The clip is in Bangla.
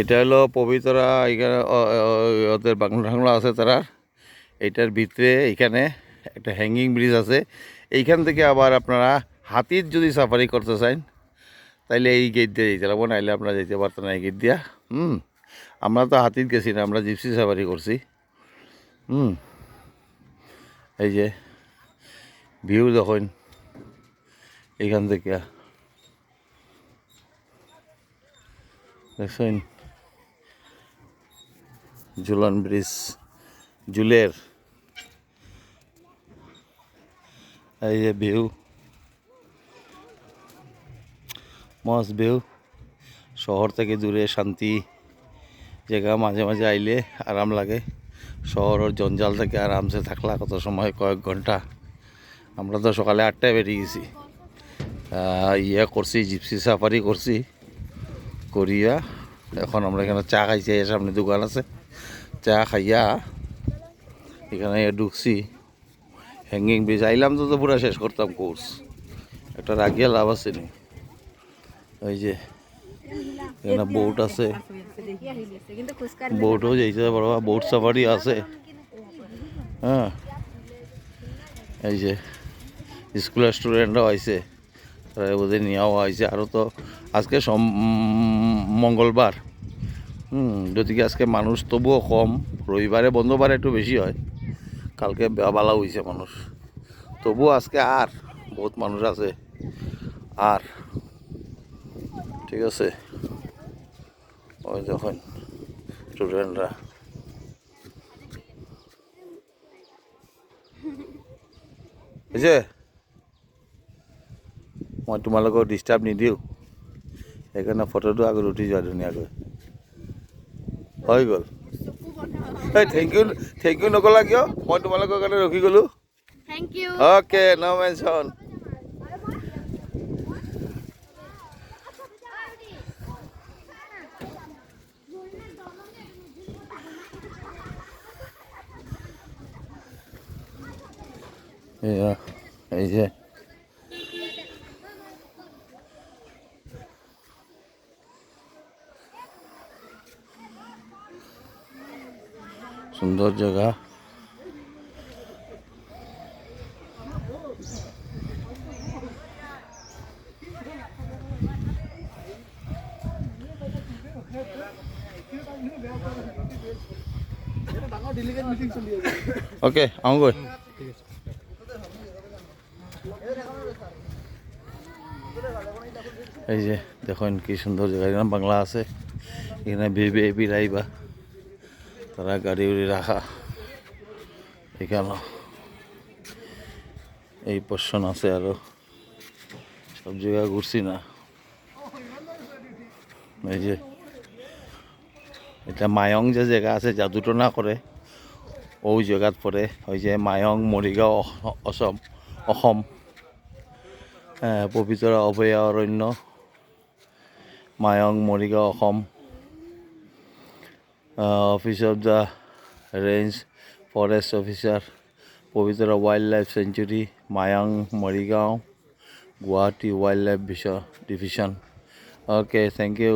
এটা হলো পবিত্রা এখানে ওদের বাংলা টাংলা আছে তারা। এটার ভিতরে এখানে একটা হ্যাঙ্গিং ব্রিজ আছে। এইখান থেকে আবার আপনারা হাতির যদি সাফারি করতে চান, তাইলে এই গেট দিয়ে যেতে লাগবো, নাইলে আপনারা যেতে পারতেন না এই গেট দিয়া। হুম, আমরা তো হাতির গেছি না, আমরা জিপসি সাফারি করছি। হুম, এই যে ভিউ দেখুন, এইখান থেকে। দেখছেন? ঝুলন ব্রিজ জুলের এই যে ভিউ, মস্ত ভিউ। শহর থেকে দূরে শান্তি জায়গা, মাঝে মাঝে আইলে আরাম লাগে। শহরের জঞ্জাল থেকে আরামসে থাকলা কত সময়, কয়েক ঘণ্টা। আমরা তো সকালে আটটায় বেরিয়ে গেছি। ইয়ে করছি, জিপসি সাফারি করছি, করিয়া এখন আমরা এখানে চা খাইছি সামনে দোকান আছে। চা খাইয়া এখানে ঢুকছি। হ্যাঙ্গিং ব্রিজ আইলাম তো তো পুরো শেষ করতাম কোর্স একটা রাগিয়া লাভ আছে নি। ওই যে, এখানে বোট আছে। বোটও যাইতে পারবা বোট সাফারি আছে। হ্যাঁ। এই যে স্কুলের স্টুডেন্টরাও আইছে। তারা ওদের নিয়েও আইছে। আরও তো আজকে সোম মঙ্গলবার। হুম, গতিকে আজকে মানুষ তবুও কম। রবিবারে, বন্ধবারে একটু বেশি হয়। কালকে বালা হয়েছে মানুষ। তবুও আজকে আর বহুত মানুষ আছে। আর, ঠিক আছে? ওই যখন স্টুডেন্টরা। বুঝছে মই তোমালোকক ডিষ্টাৰ্ব নিদিওঁ। সেইকাৰণে ফটোটো আগত উঠি যোৱা ধুনীয়াকৈ। হৈ গ'ল। এই থেংক ইউ থেংক ইউ নকলা কিয়? মই তোমালোকৰ কাৰণে ৰখি গ'লোঁ। অ'কে ন মেনশ্যন এই যে সুন্দর জায়গা ওকে আহোঁগৈ এই যে দেখুন কি সুন্দর জায়গা এখানে বাংলা আছে এখানে ভিভিআইপি রাইবা তারা গাড়ি উড়ি রাখা এখানে এই পোর্শন আছে আরও। সব জায়গা ঘুরছি না। এই যে, এটা মায়ং যে জায়গা আছে জাদুটনা করে, ওই জায়গাত পৰে ওই যে মায়ং, মৰিগাঁও অস- অসম অসম পবিতৰা অভয়াৰণ্য, মায়ং, মৰিগাঁও, অসম। office of the range forest officer Pobitora wild life sanctuary Mayong Morigaon Guwahati wild life division okay thank you